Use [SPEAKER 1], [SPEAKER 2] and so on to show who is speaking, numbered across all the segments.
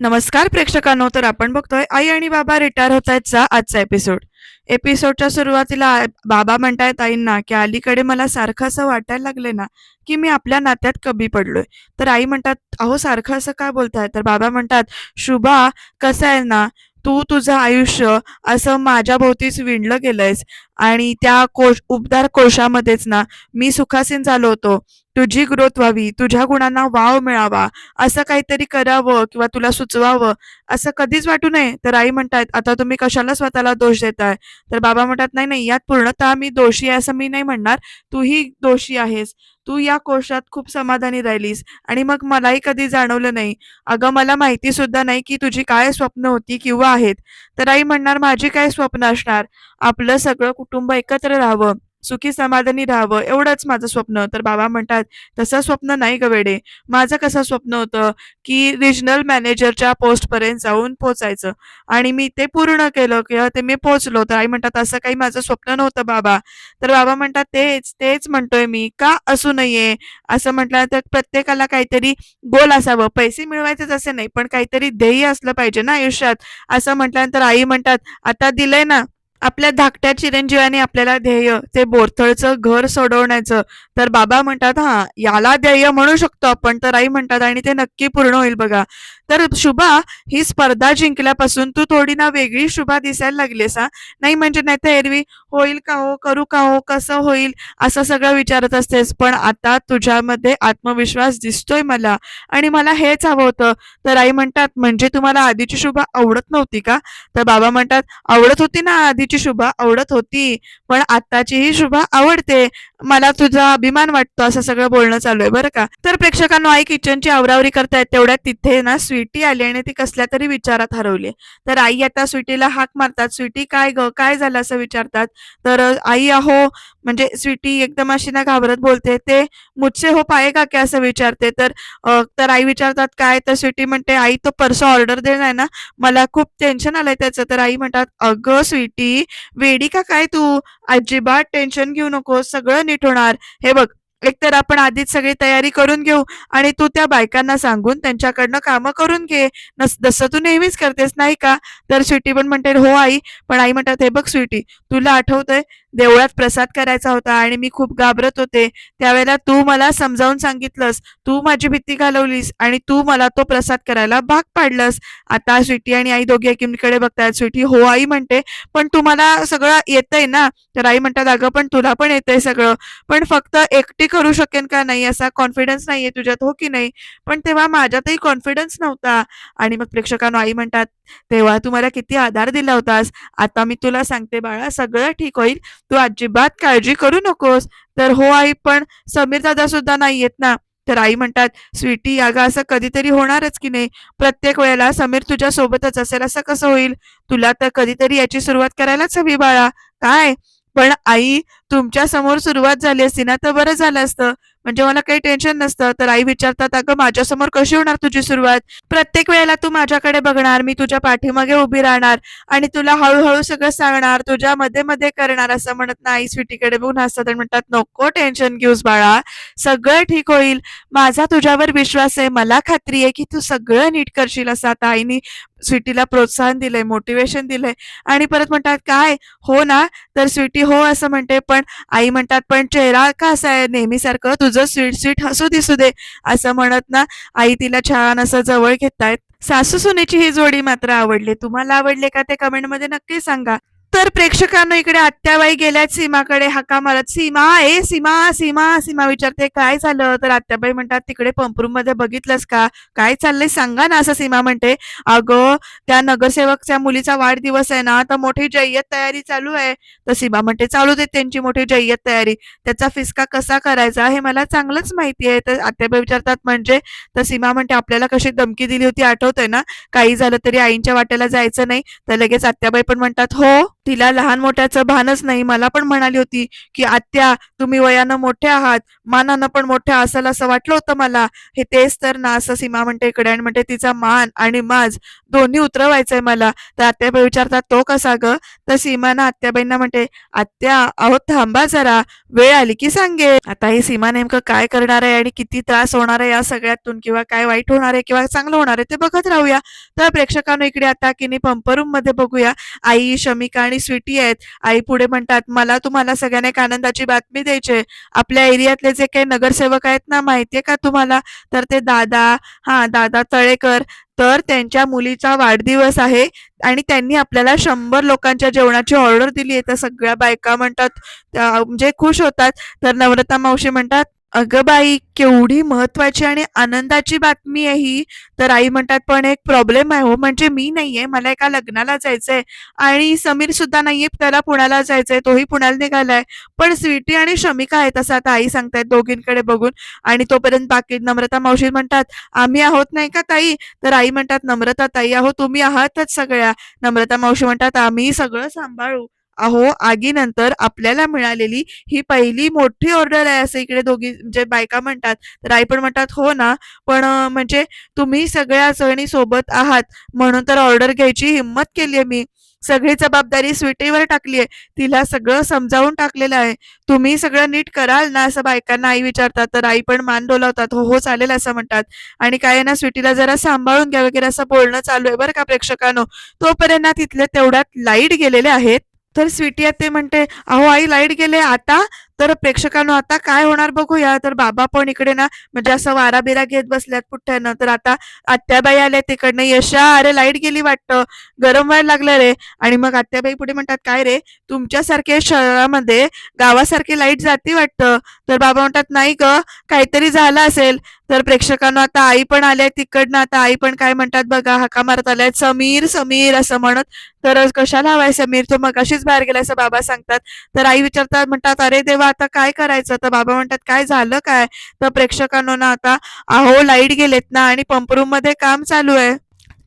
[SPEAKER 1] नमस्कार प्रेक्षकांनो तर आपण बघतोय आई आणि बाबा रिटायर होत आहेतचा आजचा एपिसोड एपिसोडच्या सुरुवातीला बाबा म्हणतायत आईंना की अलीकडे मला सारखं असं वाटायला लागले ना की मी आपल्या नात्यात कमी पडलोय. तर आई म्हणतात अहो सारखं असं काय बोलताय? तर बाबा म्हणतात शुभा कसं आहे ना तू तुझं आयुष्य असं माझ्या भोवतीच विणलं गेलंयस आणि त्या कोश उबदार कोशामध्येच ना मी सुखासीन झालो होतो. तुझी ग्रोथ व्हावी तुझ्या गुणांना वाव मिळावा असं काहीतरी करावं किंवा तुला सुचवावं असं कधीच वाटू नये. तर आई म्हणतात आता तुम्ही कशाला स्वतःला दोष देताय? तर बाबा म्हणतात नाही नाही यात पूर्णतः मी दोषी आहे असं मी नाही म्हणणार. तूही दोषी आहेस. तू या कोशात खूप समाधानी राहिलीस आणि मग मलाही कधी जाणवलं नाही. अगं मला माहिती सुद्धा नाही की तुझी काय स्वप्न होती किंवा आहेत. तर आई म्हणणार माझी काय स्वप्न असणार? आपलं सगळं कुटुंब एकत्र राहावं. सुखी समाधानी राहावं एवढंच माझं स्वप्न. तर बाबा म्हणतात तसं स्वप्न नाही ग वेडे. माझं कसं स्वप्न होतं की रिजनल मॅनेजरच्या पोस्टपर्यंत जाऊन पोचायचं. आणि मी ते पूर्ण केलं किंवा ते मी पोचलो. तर आई म्हणतात असं काही माझं स्वप्न नव्हतं बाबा. तर बाबा म्हणतात तेच तेच म्हणतोय मी. का असू नये? असं म्हटलं तर प्रत्येकाला काहीतरी गोल असावं. पैसे मिळवायचेच असे नाही पण काहीतरी ध्येय असलं पाहिजे ना आयुष्यात. असं म्हटल्यानंतर आई म्हणतात आता दिलंय ना आपल्या धाकट्या चिरंजीवाने आपल्याला ध्येय ते बोरथळचं घर सोडवण्याचं. तर बाबा म्हणतात हा याला ध्येय म्हणू शकतो आपण. तर आई म्हणतात आणि ते नक्की पूर्ण होईल बघा. तर शुभा ही स्पर्धा जिंकल्यापासून तू थोडी ना वेगळी शुभा दिसायला लागलीस हा? नाही म्हणजे नाही तर एरवी होईल का हो? करू का हो? कसं होईल? असं सगळं विचारत असतेस. पण आता तुझ्यामध्ये आत्मविश्वास दिसतोय मला. आणि मला हेच हवं होतं. तर आई म्हणतात म्हणजे तुम्हाला आधीची शुभा आवडत नव्हती का? तर बाबा म्हणतात आवडत होती ना आधीची शुभा? आवडत होती. पण आत्ताची ही शुभा आवडते. मला तुझा अभिमान वाटतो. असं सगळं बोलणं चालू आहे बरं का? तर प्रेक्षकांनो आई किचनची आवरावरी करतायत. तेवढ्यात तिथे ना स्वीटी आली आणि ती कसल्या तरी विचारात हरवली तर आई आता स्वीटीला हाक मारतात. स्वीटी काय ग? काय झालं? असं विचारतात. तर आई अहो म्हणजे स्वीटी एकदम अशी ना घाबरत बोलते ते मुझसे हो पाएगा की असं विचारते. तर तर आई विचारतात काय? तर स्वीटी म्हणते आई तो परसा ऑर्डर देणार ना मला खूप टेन्शन आलंय त्याचं. तर आई म्हणतात अगं स्वीटी वेडी का काय तू? अजिबात टेन्शन घेऊ नको सगळं नीट होणार. हे बघ एकतर आपण आधीच सगळी तयारी करून घेऊ आणि तू त्या बायकांना सांगून त्यांच्याकडनं कामं करून घे. नस जसं तू नेहमीच करतेस नाही का? तर स्वीटी पण म्हणते हो आई. पण आई म्हणतात हे बघ स्वीटी तुला आठवतंय देवळात प्रसाद करायचा होता आणि मी खूप घाबरत होते. त्यावेळेला तू मला समजावून सांगितलंस. तू माझी भीती घालवलीस आणि तू मला तो प्रसाद करायला भाग पाडलंस. आता स्वीटी आणि आई दोघी एकीकडे बघतायत स्वीटी हो आई म्हणते. पण तुम्हाला सगळं येतंय ना? तर आई म्हणतात अगं पण तुला पण येतंय सगळं. पण फक्त एकटी करू शकेन का नाही? असा कॉन्फिडन्स नाहीये तुझ्यात हो की नाही? पण तेव्हा माझ्यातही कॉन्फिडन्स नव्हता. आणि मग प्रेक्षकांनो आई म्हणतात तेव्हा तू मला किती आधार दिला होतास. आता मी तुला सांगते बाळा सगळं ठीक होईल. तू अजिबात काळजी करू नकोस. तर हो आई पण समीर दादा सुद्धा नाही येत ना? तर आई म्हणतात स्वीटी अगं असं कधीतरी होणारच की नाही? प्रत्येक वेळेला समीर तुझ्या सोबतच असेल असं कसं होईल? तुला तर कधीतरी याची सुरुवात करायलाच हवी बाळा. काय? पण आई तुमच्यासमोर सुरुवात झाली असती ना तर बरं झालं असतं. म्हणजे मला काही टेन्शन नसतं. तर आई विचारतात अगं माझ्यासमोर कशी होणार तुझी सुरुवात? प्रत्येक वेळेला तू माझ्याकडे बघणार मी तुझ्या पाठीमागे उभी राहणार आणि तुला हळूहळू सगळं सांगणार तुझ्या मध्ये मध्ये करणार असं म्हणत ना आई स्वीटीकडे बघून हसतात आणि म्हणतात नको टेन्शन घेऊस बाळा. सगळं ठीक होईल. माझा तुझ्यावर विश्वास आहे. मला खात्री आहे की तू सगळं नीट करशील असं आता आईनी स्वीटीला प्रोत्साहन दिलंय मोटिवेशन दिलंय. आणि परत म्हणतात काय? हो ना. तर स्वीटी हो असं म्हणते. पण आई म्हणतात पण चेहरा का असा आहे? नेहमीसारखं तुझं स्वीट स्वीट हसू दिसू दे. असं म्हणत ना आई तिला छान असं जवळ घेतायत. सासू सुनेची ही जोडी मात्र आवडली. तुम्हाला आवडले का ते कमेंटमध्ये नक्की सांगा. तर प्रेक्षकांना इकडे आत्याबाई गेल्यात सीमाकडे हाका मारत सीमा ए सीमा सीमा सीमा विचारते काय झालं? तर आत्याबाई म्हणतात तिकडे पंपरूममध्ये बघितलंस का? काय चाललंय? सांगा ना असं सीमा म्हणते. अगं त्या नगरसेवकच्या मुलीचा वाढदिवस आहे ना तर मोठी जय्यत तयारी चालू आहे. तर सीमा म्हणते चालू दे त्यांची मोठी जय्यत तयारी. त्याचा फिसका कसा करायचा हे मला चांगलंच माहिती आहे. तर आत्याबाई विचारतात म्हणजे? तर सीमा म्हणते आपल्याला कशी धमकी दिली होती आठवतंय ना? काही झालं तरी आईंच्या वाट्याला जायचं नाही. तर लगेच आत्याबाई पण म्हणतात हो तिला लहान मोठ्याचं भानच नाही. मला पण म्हणाली होती की आत्या तुम्ही वयानं मोठ्या आहात. मानानं पण मोठ्या असायला असं वाटलं होतं मला. हे तेच तर ना असं सीमा म्हणते इकडे आणि म्हणते तिचा मान आणि माज. दोन्ही उतरवायचंय मला. तर आत्याबाई विचारतात तो कसा ग? तर सीमानं आत्याबाईंना म्हणते आत्या अहो थांबा जरा. वेळ आली की सांगे आता ही सीमा नेमकं काय करणार आहे आणि किती त्रास होणार आहे या सगळ्यातून किंवा काय वाईट होणार आहे किंवा चांगलं होणार आहे ते बघत राहूया. तर प्रेक्षकांनो इकडे आता की पंपरूममध्ये बघूया. आई शमिका आणि स्वीटी आहेत. आई पुढे म्हणतात मला तुम्हाला सगळ्यांना एक आनंदाची बातमी द्यायची आपल्या एरियातले जे काही नगरसेवक आहेत ना माहितीये का तुम्हाला? तर ते दादा हा दादा तळेकर तर त्यांच्या मुलीचा वाढदिवस आहे आणि त्यांनी आपल्याला शंभर लोकांच्या जेवणाची ऑर्डर दिली आहे तर सगळ्या बायका म्हणतात म्हणजे खुश होतात. तर नम्रता मावशी म्हणतात अगं बाई केवढी महत्वाची आणि आनंदाची बातमी आहे ही. तर आई म्हणतात पण एक प्रॉब्लेम आहे हो म्हणजे मी नाहीये मला एका लग्नाला जायचंय आणि समीर सुद्धा नाहीये त्याला पुण्याला जायचंय तोही पुण्याला निघालाय. पण स्वीटी आणि शमिका आहेत असं आता आई सांगतायत दोघींकडे बघून आणि तोपर्यंत बाकी नम्रता मावशी म्हणतात आम्ही आहोत नाही का ताई? तर आई म्हणतात नम्रता ताई आहो तुम्ही आहातच सगळ्या. नम्रता मावशी म्हणतात आम्ही सगळं सांभाळू. अहो आगीनंतर आपल्याला मिळालेली ही पहिली मोठी ऑर्डर आहे असं इकडे दोघी म्हणजे बायका म्हणतात तर आई पण म्हणतात हो ना पण म्हणजे तुम्ही सगळ्या सगळी सोबत आहात म्हणून तर ऑर्डर घ्यायची हिंमत केली आहे मी. सगळी जबाबदारी स्वीटीवर टाकली आहे. तिला सगळं समजावून टाकलेलं आहे. तुम्ही सगळं नीट कराल ना असं बायकांना आई विचारतात तर आई पण मान डोलावतात हो हो चालेल असं म्हणतात. आणि काय आहे ना स्वीटीला जरा सांभाळून घ्या वगैरे असं बोलणं चालू आहे बरं का प्रेक्षकांनो. तोपर्यंत तिथल्या तिथले तेवढ्यात लाइट गेलेले आहेत. तर स्वीटी ते म्हणते अहो आई लाइट गेले आता तर प्रेक्षकांनो आता काय होणार बघूया. तर बाबा पण इकडे ना म्हणजे असं वारा बिरा घेत बसल्यात पुठ्ठ्यानं तर आता आत्याबाई आल्या तिकडनं. यशा अरे लाइट गेली वाटतं. गरम व्हायला लागलं रे. आणि मग आत्याबाई पुढे म्हणतात काय रे? तुमच्यासारख्या शहरामध्ये गावासारखी लाइट जाती वाटतं. तर बाबा म्हणतात नाही ग. काहीतरी झालं असेल. तर प्रेक्षकांना आता आई पण आल्या तिकडनं. आता आई पण काय म्हणतात बघा हाका मारत आल्यात समीर समीर असं म्हणत. तर कशाला हवाय समीर? तो मग अशीच बाहेर गेला असं बाबा सांगतात. तर आई विचारतात म्हणतात अरे देवा आता काय करायचं? तर बाबा म्हणतात काय झालं काय? तर प्रेक्षकांनो ना आता अहो लाइट गेलेत ना आणि पंपरूममध्ये काम चालू आहे.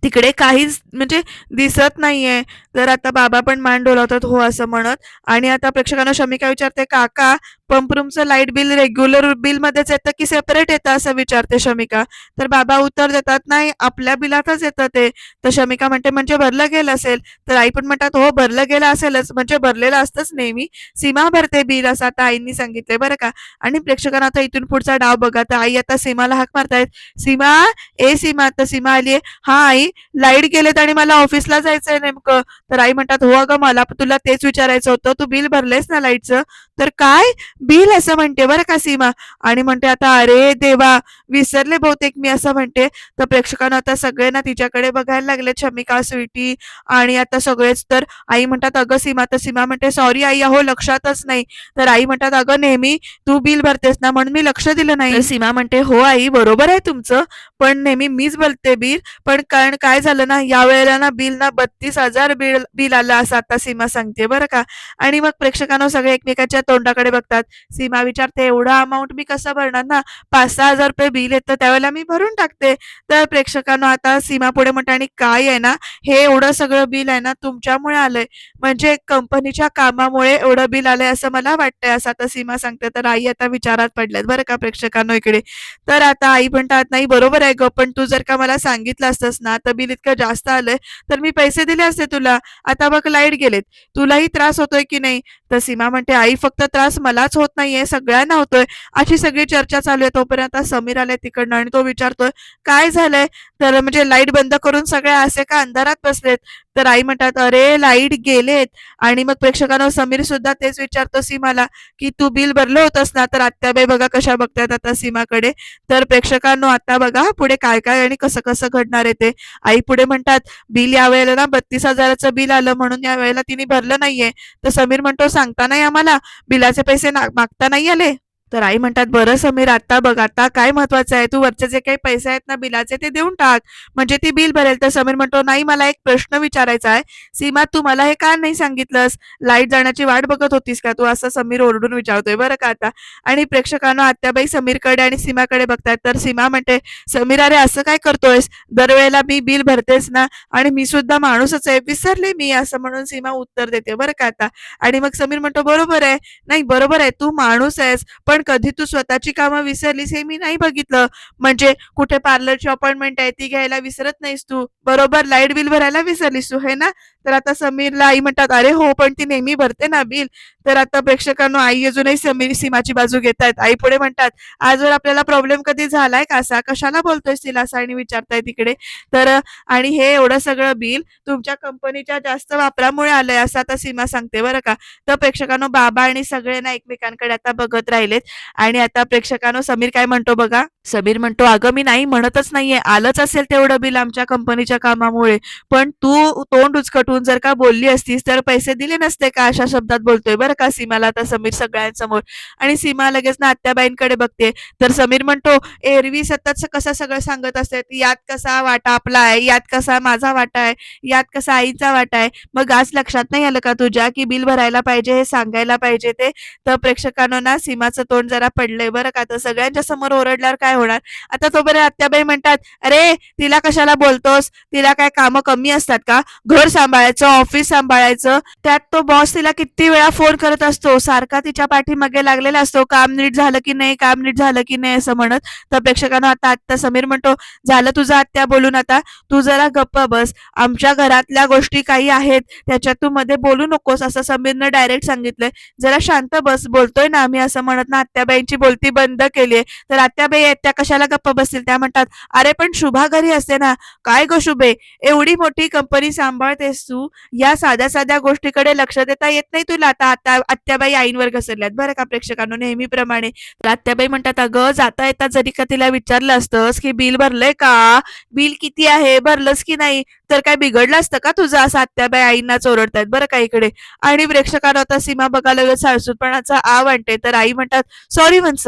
[SPEAKER 1] तिकडे काहीच म्हणजे दिसत नाहीये. तर आता बाबा पण मान डोलावतात हो असं म्हणत. आणि आता प्रेक्षकांना शमिका विचारते काका पंप रूमचं लाइट बिल रेग्युलर बिल मध्येच येतं की सेपरेट येतं असं विचारते शमिका? तर बाबा उत्तर देतात नाही आपल्या बिलातच येतं ते. तर शमिका म्हणते म्हणजे भरलं गेलं असेल. तर आई पण म्हणतात हो भरलं गेलं असेलच म्हणजे भरलेलं असतंच नेहमी. सीमा भरते बिल असं आता आईंनी सांगितलंय बरं का? आणि प्रेक्षकांना आता इथून पुढचा डाव बघा तर आई आता सीमाला हाक मारतायत. सीमा ए सीमा आता सीमा आलीये हा आई लाइट गेलेत आणि मला ऑफिसला जायचंय नेमकं. तर आई म्हणतात हो अगं मला तुला तेच विचारायचं होतं तू बिल भरलेस ना लाईटचं. तर काय? बिल असं म्हणते बरं का सीमा? आणि म्हणते आता अरे देवा विसरले बहुतेक मी असं म्हणते. तर प्रेक्षकांना आता सगळे ना तिच्याकडे बघायला लागले छमिका स्वीटी आणि आता सगळेच. तर आई म्हणतात अगं सीमा तर सीमा म्हणते सॉरी आई अहो लक्षातच नाही. तर आई म्हणतात अगं नेहमी तू बिल भरतेस ना म्हणून मी लक्ष दिलं नाही. सीमा म्हणते हो आई बरोबर आहे तुमचं पण नेहमी मीच भरते बिल. पण कारण काय झालं ना या वेळेला ना बिल ना बत्तीस हजार बिल बिल आलं असं आता सीमा सांगते बरं का? आणि मग प्रेक्षकांना सगळे एकमेकांच्या तोंडाकडे बघतात. सीमा विचारते एवढा अमाऊंट मी कसं भरणार ना? पाच सहा हजार रुपये बिल येतं त्यावेळेला मी भरून टाकते. तर प्रेक्षकांना आता सीमा पुढे म्हणते आणि काय आहे ना? हे एवढं सगळं बिल आहे ना तुमच्यामुळे आलंय. म्हणजे कंपनीच्या कामामुळे एवढं बिल आलंय असं मला वाटतंय असं आता सीमा सांगते. तर आई आता विचारात पडल्यात बरं का प्रेक्षकांनो इकडे. तर आता आई म्हणतात नाही बरोबर आहे ग पण तू जर का मला सांगितलं असतंस ना तर बिल इतकं जास्त आलंय तर मी पैसे दिले असते तुला. आता बघ लाइट गेलेत. तुलाही त्रास होतोय की नाही? तर सीमा म्हणते आई फक्त त्रास मलाच होत नाहीये सगळ्यांना होतोय. अशी सगळी चर्चा चालू आहे. तोपर्यंत समीर आलाय तिकडनं आणि तो विचारतोय काय झालंय? तर म्हणजे लाइट बंद करून सगळे असे का अंधारात बसलेत? तर आई म्हणतात अरे लाइट गेलेत. आणि मग प्रेक्षकांना समीर सुद्धा तेच विचारतो सीमाला की तू बिल भरलं होतंस ना? तर आत्याबाई बघा कशा बघतायत आता सीमाकडे. तर प्रेक्षकांनो आता बघा पुढे काय काय आणि कसं कसं घडणार आहे ते. आई पुढे म्हणतात बिल या वेळेला ना बत्तीस हजाराचं बिल आलं म्हणून या वेळेला तिने भरलं नाहीये. तर समीर म्हणतो सांगता नाही आम्हाला? बिलाचे पैसे मागता नाही आले? तर आई म्हणतात बरं समीर आता बघ आता काय महत्वाचं आहे? तू वरचे जे काही पैसे आहेत ना बिलाचे ते देऊन टाक. म्हणजे ती बिल भरेल. तर समीर म्हणतो नाही मला एक प्रश्न विचारायचा आहे. सीमा तू मला हे का नाही सांगितलंस? लाइट जाण्याची वाट बघत होतीस का? तू असं समीर ओरडून विचारतोय बरं का आता? आणि प्रेक्षकांना आत्याबाई समीरकडे आणि सीमाकडे बघतायत. तर सीमा म्हणते समीर अरे असं काय करतोयस? दरवेळेला मी बिल भरतेस ना? आणि मी सुद्धा माणूसच आहे. विसरले मी असं म्हणून सीमा उत्तर देते बरं का आता? आणि मग समीर म्हणतो बरोबर आहे. नाही बरोबर आहे. तू माणूस आहेस पण कधी तू स्वतःची कामं विसरलीस हे मी नाही बघितलं. म्हणजे कुठे पार्लरची अपॉइंटमेंट आहे ती घ्यायला विसरत नाहीस तू. बरोबर? लाइट बिल भरायला विसरलीस तू हे ना? तर आता समीरला आई म्हणतात अरे हो पण ती नेहमी भरते ना बिल. तर आता प्रेक्षकांनो आई अजूनही समीर सीमाची बाजू घेत आहेत आई पुढे म्हणतात आजवर आपल्याला प्रॉब्लेम कधी झालाय का असा? कशाला बोलतोय तिला? असं आणि विचारताय तिकडे तर आणि हे एवढं सगळं बिल तुमच्या कंपनीच्या जास्त वापरामुळे आलंय असं आता सीमा सांगते बरं का. तर प्रेक्षकांनो बाबा आणि सगळे ना एकमेकांकडे आता बघत राहिलेत. आणि आता प्रेक्षकांनो समीर काय म्हणतो बघा? समीर म्हणतो अगं मी नाही म्हणतच नाहीये. आलंच असेल तेवढं बिल आमच्या कंपनीच्या कामामुळे. पण तू तोंड उचकटून जर का बोलली असतीस तर पैसे दिले नसते का? अशा शब्दात बोलतोय बरं का सीमाला आता समीर सगळ्यांसमोर. आणि सीमा लगेच ना आत्याबाईंकडे बघते. तर समीर म्हणतो एरवी सतत कसं सगळं सांगत असते? यात कसा वाटा आपला आहे? यात कसा माझा वाटा आहे? यात कसा आईचा वाटा आहे? मग आज लक्षात नाही आलं का तुझ्या की बिल भरायला पाहिजे हे सांगायला पाहिजे ते? तर प्रेक्षकांनो ना सीमाचं तोंड जरा पडलंय बरं का? तर सगळ्यांच्या समोर ओरडल्यावर काय होणार? आता तोपर्यंत आत्याबाई म्हणतात अरे तिला कशाला बोलतोस? तिला काय कामं कमी असतात का? घर सांभाळ सांभाळायचं ऑफिस सांभाळायचं. त्यात तो बॉस तिला किती वेळा फोन करत असतो. सारखा तिच्या पाठीमागे लागलेला असतो. काम नीट झालं की नाही काम नीट झालं की नाही असं म्हणत. तर प्रेक्षकांना आता आत्ता समीर म्हणतो झालं तुझं आत्या बोलून आता? तू जरा गप्प बस. आमच्या घरातल्या गोष्टी काही आहेत. त्याच्यात तू मध्ये बोलू नकोस असं समीरनं डायरेक्ट सांगितलंय. जरा शांत बस. बोलतोय ना आम्ही असं म्हणत ना आत्याबाईंची बोलती बंद केलीये तर आत्याबाई आहेत त्या कशाला गप्प बसतील? त्या म्हणतात अरे पण शुभा घरी असते ना. काय गो शुभे? एवढी मोठी कंपनी सांभाळतेस तू या साध्या साध्या गोष्टीकडे लक्ष देता येत नाही तुला. आता आता आत्याबाई आईंवर घसरल्यात बरं का प्रेक्षकांनो नेहमीप्रमाणे. तर आत्याबाई म्हणतात अगं जाता येता जरी का तिला विचारलं असतंस की बिल भरलंय का? बिल किती आहे? भरलंस की नाही? तर काय बिघडलं असतं का तुझं? असं आत्याबाई आईंना चोरडतायत बरं का इकडे? आणि प्रेक्षकांना आता सीमा बघायला लगेच आव आणते. तर आई म्हणतात सॉरी म्हणस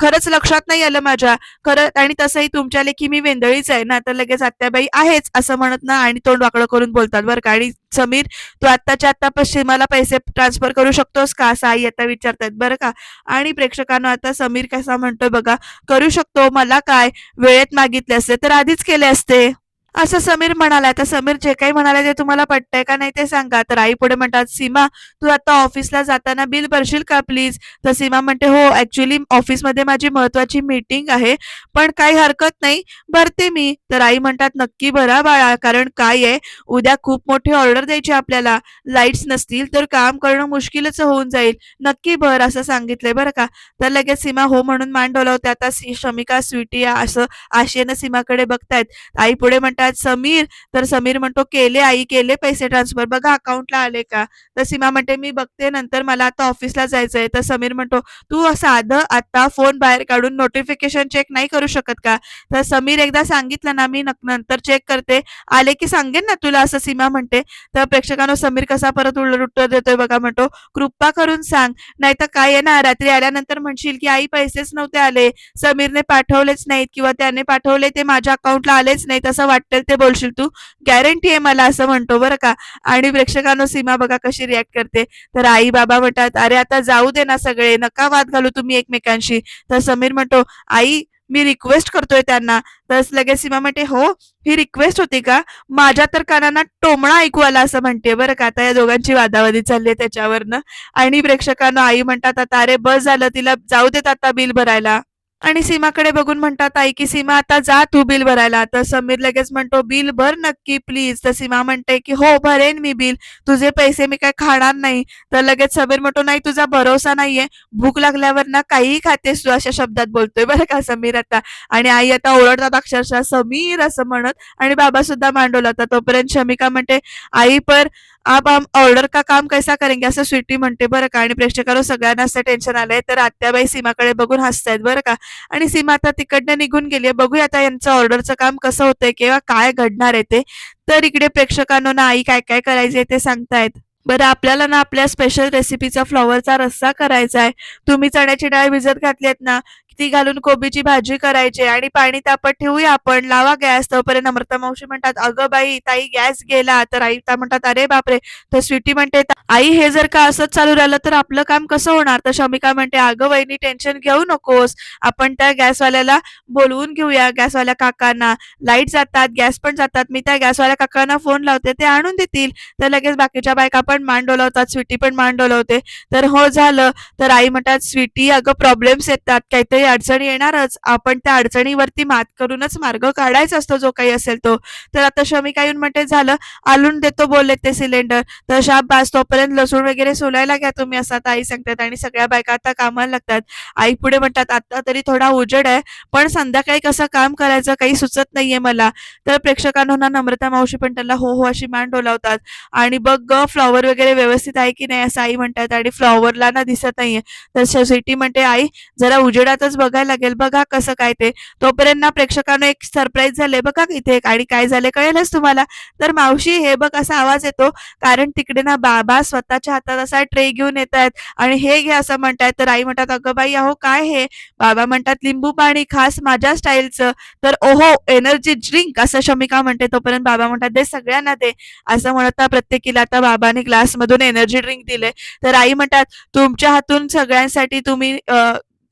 [SPEAKER 1] खरंच लक्षात नाही आलं माझ्या. खरं आणि तसंही तुमच्या लेखी मी वेंदळीच आहे. ना तर लगेच आत्याबाई आहेच असं म्हणत ना आणि तोंड वाकडं करून बोलतात बरं का. आणि समीर तू आत्ताच्या आत्ता पश्चिमाला पैसे ट्रान्सफर करू शकतोस का? असं आई आता विचारतायत बरं का. आणि प्रेक्षकांना आता समीर कसा म्हणतोय बघा करू शकतो. मला काय? वेळेत मागितले असते तर आधीच केले असते. असं समीर म्हणाला तर समीर जे काही म्हणाले ते तुम्हाला पटतंय का नाही ते सांगा. तर आई पुढे म्हणतात सीमा तू आता ऑफिसला जाताना बिल भरशील का प्लीज तर सीमा म्हणते हो ऍक्च्युली ऑफिसमध्ये माझी महत्वाची मीटिंग आहे पण काही हरकत नाही भरते मी. तर आई म्हणतात नक्की भरा बाळा कारण काय आहे उद्या खूप मोठी ऑर्डर द्यायची आपल्याला. लाईट्स नसतील तर काम करणं मुश्किलच होऊन जाईल. नक्की भर असं सांगितलंय बरं का. तर लगेच सीमा हो म्हणून मान डोलावते. आता श्रमिका स्वीटी असं आशेनं सीमाकडे बघतायत. आई पुढे म्हणतात समीर तर समीर म्हणतो केले आई केले पैसे ट्रान्सफर बघा अकाउंटला आले का? तर सीमा म्हणते मी बघते नंतर मला आता ऑफिसला जायचंय. तर समीर म्हणतो तू साधं आता फोन बाहेर काढून नोटिफिकेशन चेक नाही करू शकत का? तर समीर एकदा सांगितलं ना मी नंतर चेक करते. आले की सांगेन ना तुला असं सीमा म्हणते. तर प्रेक्षकांनो समीर कसा परत उत्तर देतोय बघा म्हणतो कृपा करून सांग. नाही तर काय आहे ना रात्री आल्यानंतर म्हणशील की आई पैसेच नव्हते आले. समीरने पाठवलेच नाहीत किंवा त्याने पाठवले ते माझ्या अकाउंटला आलेच नाहीत. असं वाटतं. वाटेल ते बोलशील तू. गॅरंटी आहे मला असं म्हणतो बरं का. आणि प्रेक्षकांनो सीमा बघा कशी रिॲक्ट करते. तर आई बाबा म्हणतात अरे आता जाऊ दे ना सगळे नका वाद घालू तुम्ही एकमेकांशी. तर समीर म्हणतो आई मी रिक्वेस्ट करतोय त्यांना. तर लगेच सीमा म्हणते हो ही रिक्वेस्ट होती का? माझ्या तर कानांना टोमणा ऐकू आला असं म्हणते बरं का. आता या दोघांची वादावादी चालली आहे त्याच्यावरनं. आणि प्रेक्षकांना आई म्हणतात आता अरे बस झालं तिला जाऊ देत आता बिल भरायला. आणि सीमाकडे बघून म्हणतात आई की सीमा आता जा तू बिल भरायला. तर समीर लगेच म्हणतो बिल भर नक्की प्लीज तर सीमा म्हणते की हो भरेन मी बिल. तुझे पैसे मी काय खाणार नाही. तर लगेच समीर म्हणतो नाही तुझा भरोसा नाहीये. भूक लागल्यावर ना काहीही खातेस तू अशा शब्दात बोलतोय बरं का समीर आता. आणि आई आता ओरडतात अक्षरशः समीर असं म्हणत. आणि बाबा सुद्धा मांडवला. होता तोपर्यंत शमिका म्हणते आई पर आप हम ऑर्डर का काम कैसा करेंगे? असं स्वीटी म्हणते बरं का. आणि प्रेक्षकांना सगळ्यांना असं टेन्शन आलंय. तर आत्याबाई सीमाकडे बघून हसतायत बरं का. आणि सीमा आता तिकडनं निघून गेली बघूया आता यांचं ऑर्डरचं काम कसं होतंय किंवा काय घडणार आहे ते. तर इकडे प्रेक्षकांना ना आई काय काय करायचंय ते सांगतायत. बरं आपल्याला ना आपल्या स्पेशल रेसिपीचा फ्लॉवरचा रस्सा करायचा आहे. तुम्ही चण्याची डाळ भिजत घातलीत ना ती घालून कोबीची भाजी करायची आणि पाणी तापत ठेवूया आपण. लावा गॅस. तोपर्यंत अमृता मावशी म्हणतात अगं बाई ताई गॅस गेला. तर आई त्या म्हणतात अरे बापरे. तर स्वीटी म्हणते आई हे जर का असंच चालू राहिलं तर आपलं काम कसं होणार? तर शमिका म्हणते अगं वहिनी टेन्शन घेऊ नकोस. आपण त्या गॅसवाल्याला बोलवून घेऊया गॅसवाल्या काकांना. लाइट जातात गॅस पण जातात. मी त्या गॅसवाल्या काकांना फोन लावते ते आणून देतील. तर लगेच बाकीच्या बायका पण मान डोलावतात स्वीटी पण मान डोलावते. तर हो झालं. तर आई म्हणतात स्वीटी अगं प्रॉब्लेम्स येतात. काहीतरी अडचणी येणारच आपण त्या अडचणीवरती मात करूनच मार्ग काढायचा असतो जो काही असेल तो. तर आता शमिका येऊन म्हणते झालं आलून देतो बोलले ते सिलेंडर. तर शाप बास तोपर्यंत लसूण वगैरे सोलायला घ्या तुम्ही असं आता आई सांगतात आणि सगळ्या बायका आता कामाला लागतात. आई पुढे म्हणतात आता तरी थोडा उजेड आहे पण संध्याकाळी कसं काम करायचं काही सुचत नाहीये मला. तर प्रेक्षकांना नम्रता मावशी पण त्याला हो हो अशी मान डोलावतात. आणि बघ ग फ्लॉवर वगैरे व्यवस्थित आहे की नाही असं आई म्हणतात आणि फ्लॉवरला ना दिसत नाहीये. तर सिटी म्हणते आई जरा उजेडातच बघायला लागेल. बघा कसं काय ते. तोपर्यंत ना प्रेक्षकांना एक सरप्राईज झाले बघा इथे आणि काय झाले कळेलच तुम्हाला. तर मावशी हे बघ असा आवाज येतो. कारण तिकडे ना बाबा स्वतःच्या हातात असा ट्रे घेऊन येत आहेत आणि हे घे असं म्हणतायत. तर आई म्हणतात अगं बाई अहो काय हे? बाबा म्हणतात लिंबू पाणी खास माझ्या स्टाईलचं तर ओहो एनर्जी ड्रिंक असं शमिका म्हणते. तोपर्यंत बाबा म्हणतात दे सगळ्यांना दे. असं म्हणत प्रत्येकीला आता बाबाने ग्लासमधून एनर्जी ड्रिंक दिले तर आई म्हणतात तुमच्या हातून सगळ्यांसाठी तुम्ही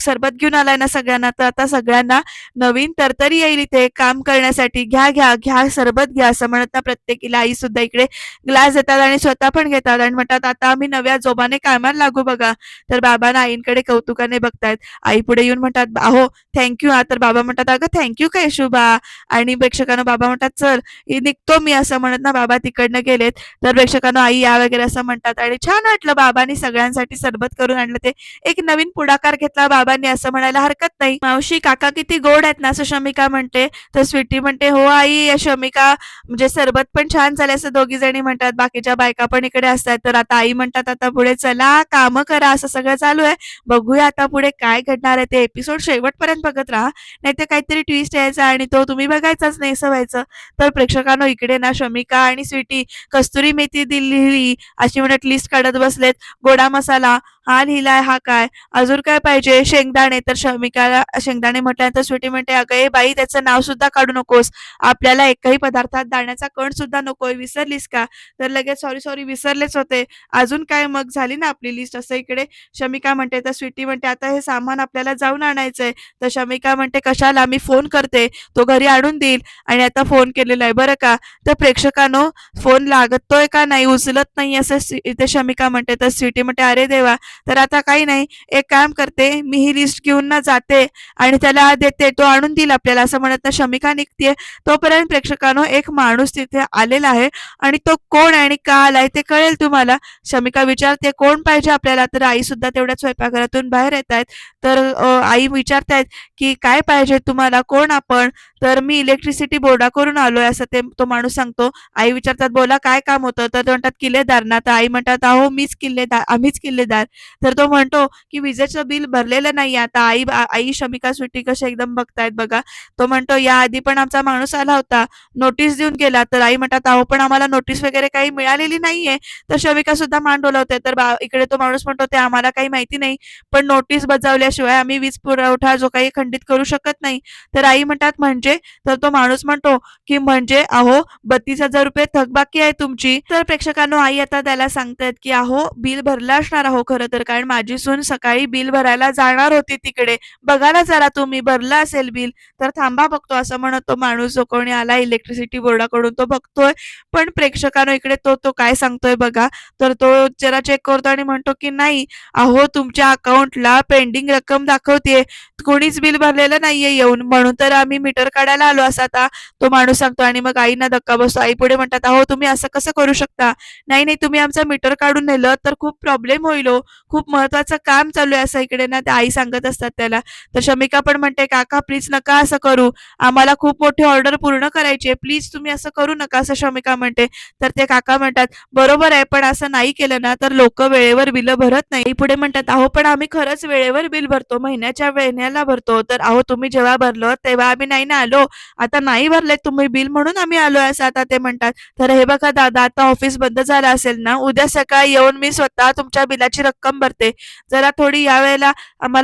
[SPEAKER 1] सरबत घेऊन आलाय ना सगळ्यांना तर आता सगळ्यांना नवीन तरतरी येईल इथे काम करण्यासाठी. घ्या घ्या घ्या सरबत घ्या असं म्हणत ना प्रत्येकीला. आई सुद्धा इकडे ग्लास देतात आणि स्वतः पण घेतात आणि म्हणतात आता आम्ही नव्या जोबाने कामाला लागू बघा. तर बाबांना आईंकडे कौतुकाने बघतायत. आई पुढे येऊन म्हणतात अहो थँक्यू हा. तर बाबा म्हणतात अगं थँक्यू काय शुभा आणि प्रेक्षकांना बाबा म्हणतात चल निघतो मी असं म्हणत ना बाबा तिकडनं गेलेत. तर प्रेक्षकांना आई या वगैरे असं म्हणतात. आणि छान वाटलं बाबांनी सगळ्यांसाठी सरबत करून आणलं. ते एक नवीन पुढाकार घेतला बाबा बाबांनी असं म्हणायला हरकत नाही. मावशी काका किती गोड आहेत ना असं शमिका म्हणते. तर स्वीटी म्हणते हो आई या शमिका म्हणजे सरबत पण छान झाले असं दोघी जणी म्हणतात. बाकीच्या बायका पण इकडे असतात. तर आता आई म्हणतात आता पुढे चला काम करा असं सगळं चालू आहे. बघूया आता पुढे काय घडणार आहे. ते एपिसोड शेवटपर्यंत बघत राहा. नाही ते काहीतरी ट्विस्ट यायचा आणि तो तुम्ही बघायचाच नाही असं व्हायचं. तर प्रेक्षकांनो इकडे ना शमिका आणि स्वीटी कस्तुरी मेथी दिली अशी म्हणत लिस्ट काढत बसलेत. गोडा मसाला हा लिहिलाय हा काय? अजून काय पाहिजे? शेंगदाणे तर शमिकाला शेंगदाणे म्हटल्यानंतर स्वीटी म्हणते अगं ए बाई त्याचं नाव सुद्धा काढू नकोस. आपल्याला एकही पदार्थात दाण्याचा कण सुद्धा नकोय. विसरलीस का? तर लगेच सॉरी सॉरी विसरलेच होते. अजून काय मग झाली ना आपली लिस्ट असं इकडे शमिका म्हणते. तर स्वीटी म्हणते आता हे सामान आपल्याला जाऊन आणायचंय. तर शमिका म्हणते कशाला? मी फोन करते. तो घरी आणून देईल. आणि आता फोन केलेला आहे. बरं का? तर प्रेक्षकांनो फोन लागतोय का नाही उचलत नाही असं इथे शमिका म्हणते. तर स्वीटी म्हणते अरे देवा तर आता काही नाही. एक काम करते. मी ही लिस्ट घेऊन ना जाते आणि त्याला देते. तो आणून देईल आपल्याला असं म्हणत ना शमिका निघते तोपर्यंत प्रेक्षकांनो एक माणूस तिथे आलेला आहे आणि तो कोण आहे आणि का आलाय ते कळेल तुम्हाला. शमिका विचारते कोण पाहिजे आपल्याला? तर आई सुद्धा तेवढ्या स्वयंपाकघरातून बाहेर येत आहेत. तर आई विचारतायत की काय पाहिजे तुम्हाला? कोण आपण? तर मी इलेक्ट्रिसिटी बोर्डाकडून आलोय असं ते तो माणूस सांगतो. आई विचारतात बोला काय काम होतं? तर ते म्हणतात किल्लेदार. ना तर आई म्हणतात अहो मीच किल्लेदार आम्हीच किल्लेदार. तर तो म्हणतो की विजेचं बिल भरलेलं नाही आता आई आई शमिका स्वीटी कशा एकदम बघतायत बघा. तो म्हणतो या आधी पण आमचा माणूस आला होता. नोटीस देऊन गेला. तर आई म्हणतात अहो पण आम्हाला नोटीस वगैरे काही मिळालेली नाहीये. तर शमिका सुद्धा मान डोलवते. तर इकडे तो माणूस म्हणतो ते आम्हाला काही माहिती नाही. पण नोटीस बजावल्याशिवाय आम्ही वीज पुरवठा जो काही खंडित करू शकत नाही. तर आई म्हणतात म्हणजे? तर तो माणूस म्हणतो की म्हणजे अहो बत्तीस हजार रुपये थकबाकी आहे तुमची. तर प्रेक्षकांनो आई आता त्याला सांगतायत की अहो बिल भरला असणार अहो खरं तर. कारण माझी सून सकाळी बिल भरायला जाणार होती तिकडे. बघा ना जरा तुम्ही भरलं असेल बिल. तर थांबा बघतो असं म्हणत तो माणूस जो कोणी आला इलेक्ट्रिसिटी बोर्डाकडून तो बघतोय. पण प्रेक्षकांनो इकडे तो तो काय सांगतोय बघा. तर तो जरा चेक करतो आणि म्हणतो की नाही अहो तुमच्या अकाउंटला पेंडिंग रक्कम दाखवते कोणीच बिल भरलेलं नाहीये येऊन. म्हणून तर आम्ही मीटर काढायला आलो असा आता. तो माणूस सांगतो आणि मग आईना धक्का बसतो. आई पुढे म्हणतात अहो तुम्ही असं कसं करू शकता? नाही नाही तुम्ही आमचं मीटर काढून नेलं तर खूप प्रॉब्लेम होईल हो. खूप महत्वाचं काम चालू आहे असं इकडे ना त्या आई सांगत असतात त्याला. तर शमिका पण म्हणते काका प्लीज नका असं करू. आम्हाला खूप मोठी ऑर्डर पूर्ण करायची आहे. प्लीज तुम्ही असं करू नका असं शमिका म्हणते. तर ते काका म्हणतात बरोबर आहे पण असं नाही केलं ना तर लोक वेळेवर बिल भरत नाही. पुढे म्हणतात अहो पण आम्ही खरंच वेळेवर बिल भरतो. महिन्याच्या महिन्याला भरतो. तर अहो तुम्ही जेव्हा भरलो तेव्हा आम्ही नाही ना आलो. आता नाही भरले तुम्ही बिल म्हणून आम्ही आलो असं आता ते म्हणतात. तर हे बघा दादा आता ऑफिस बंद झालं असेल ना उद्या सकाळी येऊन मी स्वतः तुमच्या बिलाची रक्कम भरते. जरा थोडी या वेळेला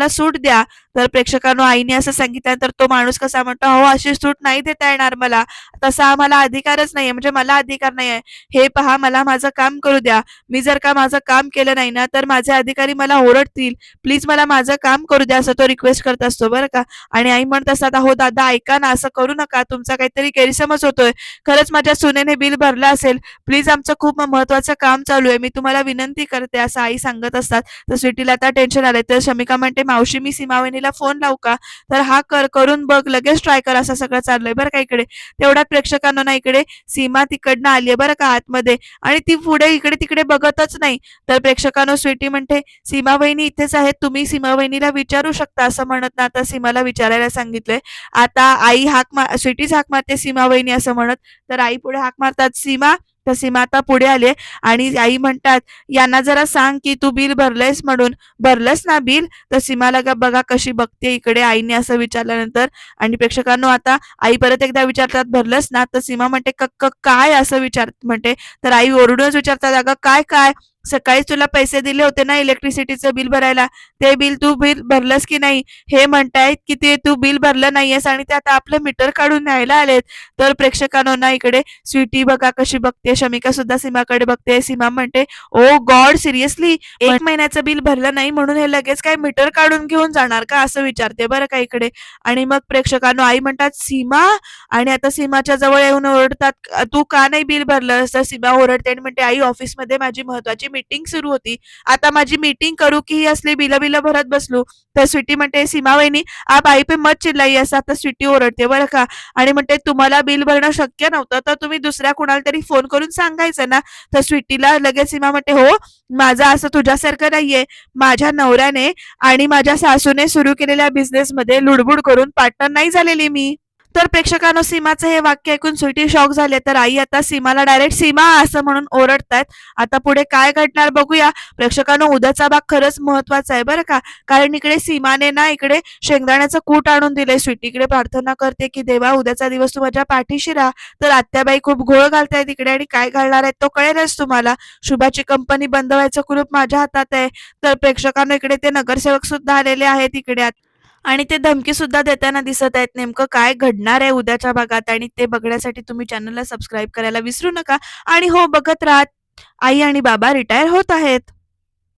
[SPEAKER 1] आम्हाला सूट द्या. तर प्रेक्षकांनो आईने असं सांगितलं तर तो माणूस कसा म्हणतो हो अशी सूट नाही देता येणार मला. तसा आम्हाला अधिकारच नाहीये. म्हणजे मला अधिकार नाहीये. हे पहा मला माझं काम करू द्या. मी जर का माझं काम केलं नाही ना तर माझे अधिकारी मला ओरडतील. प्लीज मला माझं काम करू द्या असं तो रिक्वेस्ट करत असतो बरं का? आणि आई म्हणत असतात हो दादा ऐका ना असं करू नका. तुमचा काहीतरी गैरसमज होतोय. खरंच माझ्या सुनेने बिल भरलं असेल. प्लीज आमचं खूप महत्वाचं काम चालू आहे. मी तुम्हाला विनंती करते असं आई सांगत असतात. तर स्वीटीला आता टेन्शन आलंय. तर शमिका म्हणते मावशी मी सीमावहिनीला फोन लावू का? तर हा कर करून बघ लगेच ट्राय कर असं सगळं चाललंय बरं का इकडे. तेवढ्यात प्रेक्षकांना ना इकडे सीमा तिकडनं आली आहे बरं का आतमध्ये. आणि ती पुढे इकडे तिकडे बघतच नाही. तर प्रेक्षकांनो स्वीटी म्हणते सीमा वहिनी इथेच आहेत तुम्ही सीमा वहिनीला विचारू शकता असं म्हणत ना आता सीमाला विचारायला सांगितलंय. आता आई हाक मार स्वीटीच हाक मारते सीमा वहिनी असं म्हणत. तर आई पुढे हाक मारतात सीमा तर सीमा आता पुढे आले आणि आई म्हणतात यांना जरा सांग की तू बिल भरलंयस म्हणून. भरलंस ना बिल. तर सीमाला का बघा कशी बघते इकडे आईने असं विचारल्यानंतर. आणि प्रेक्षकांनो आता आई परत एकदा विचारतात भरलंस ना? तर सीमा म्हणते कक्क क- काय असं विचार म्हणते. तर आई ओरडूनच विचारतात अगं काय काय सकाळीच तुला पैसे दिले होते ना इलेक्ट्रिसिटीचं बिल भरायला? ते बिल तू बिल भरलंस की नाही? हे म्हणतायत की ते तू बिल भरलं नाहीयेस आणि ते आता आपलं मीटर काढून न्यायला आलेत. तर प्रेक्षकांनो ना इकडे स्वीटी बघा कशी बघते शमिका सुद्धा सीमाकडे बघते. सीमा म्हणते ओ गॉड सिरियसली एक महिन्याचं बिल भरलं नाही म्हणून हे लगेच काय मीटर काढून घेऊन जाणार का? असं विचारते बरं का इकडे. आणि मग प्रेक्षकांनो आई म्हणतात सीमा? आणि आता सीमाच्या जवळ येऊन ओरडतात तू का नाही बिल भरलं तर सीमा ओरडते आणि म्हणते आई ऑफिसमध्ये माझी महत्वाची मीटिंग सुरू होती. आता माझी मीटिंग करू की ही असली बिल बिल भरत बसलो. तर स्वीटी म्हणते सीमा वहिनी आप आई पे मत चिल्लाई असं आता स्वीटी ओरडते बरं का. आणि म्हणते तुम्हाला बिल भरणं शक्य नव्हतं तर तुम्ही दुसऱ्या कुणाला तरी फोन करून सांगायचं ना. तर स्वीटीला लगेच सीमा म्हणते हो माझं असं तुझ्यासारखं नाहीये. माझ्या नवऱ्याने आणि माझ्या सासूने सुरू केलेल्या बिझनेसमध्ये लुडबुड करून पार्टनर नाही झालेली मी. तर प्रेक्षकांनो सीमाचं हे वाक्य ऐकून स्वीटी शॉक झाले तर आई आता सीमाला डायरेक्ट सीमा असं म्हणून ओरडतायत. आता पुढे काय घडणार बघूया. प्रेक्षकांनो उद्याचा भाग खरंच महत्त्वाचा आहे बरं का? कारण इकडे सीमाने ना इकडे शेंगदाण्याचं कूट आणून दिलंय. स्वीटीकडे प्रार्थना करते की देवा उद्याचा दिवस तू माझ्या पाठीशी राहा. तर आत्याबाई खूप घोळ घालतायत इकडे आणि काय घालणार आहेत तो कळेलच तुम्हाला. शुभाची कंपनी बंद व्हायचं कुलूप माझ्या हातात आहे. तर प्रेक्षकांना इकडे ते नगरसेवक सुद्धा आलेले आहेत इकडे आणि ते धमकी सुद्धा देताना दिसत आहेत. नेमकं काय घडणार आहे उद्याच्या भागात? आणि ते बघण्यासाठी तुम्ही चॅनलला सबस्क्राईब करायला विसरू नका. आणि हो बघत राहत आई आणि बाबा रिटायर होत आहेत.